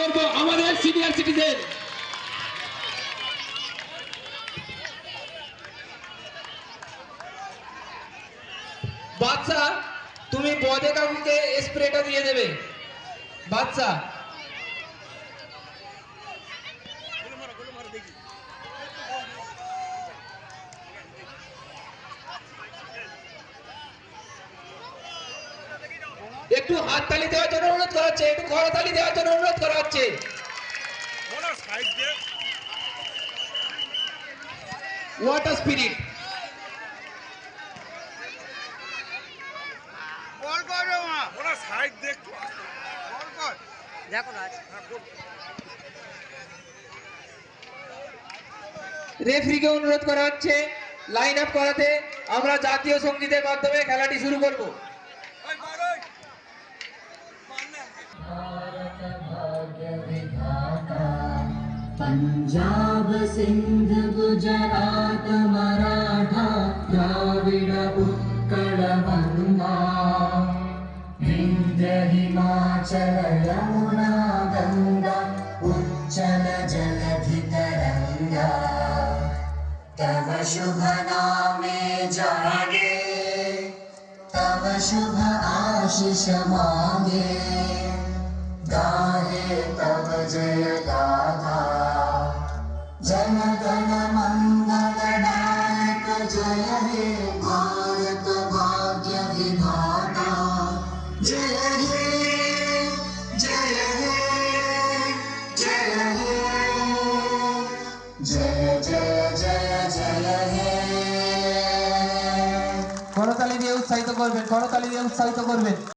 করব আমাদের senior citizen বাচ্চা তুমি বদে কাকুকে স্প্রেটা দিয়ে দেবে। বাচ্চা একটু হাততালি দেওয়ার জন্য অনুরোধ করা হচ্ছে একটু করতালি দেওয়ার জন্য অনুরোধ করা হচ্ছে ওয়াটার স্পিরিট বল কর রে মা। ওরা সাইড দেখ বল কর। দেখো রাজ রেফারিকে অনুরোধ করা হচ্ছে লাইন আপ করাতে। আমরা জাতীয় সঙ্গীতের মাধ্যমে খেলাটি শুরু করব। पञ्जाब सिन्ध गुजरात, मराठा, द्राविड, उत्कल बङ्गा विन्ध्य हिमाचल, यमुना गङ्गा उच्चल जलधि तरङ्गा तव शुभ नामे जागे, तव शुभ आशिष मागे। जय गाथा जन गण मंगल नायक जय हे भारत भाग्य विधाता जय हे जय हे जय हे जय जय जय जय हे করতালি দিয়ে উৎসাহিত করবেন করতালি দিয়ে উৎসাহিত করবেন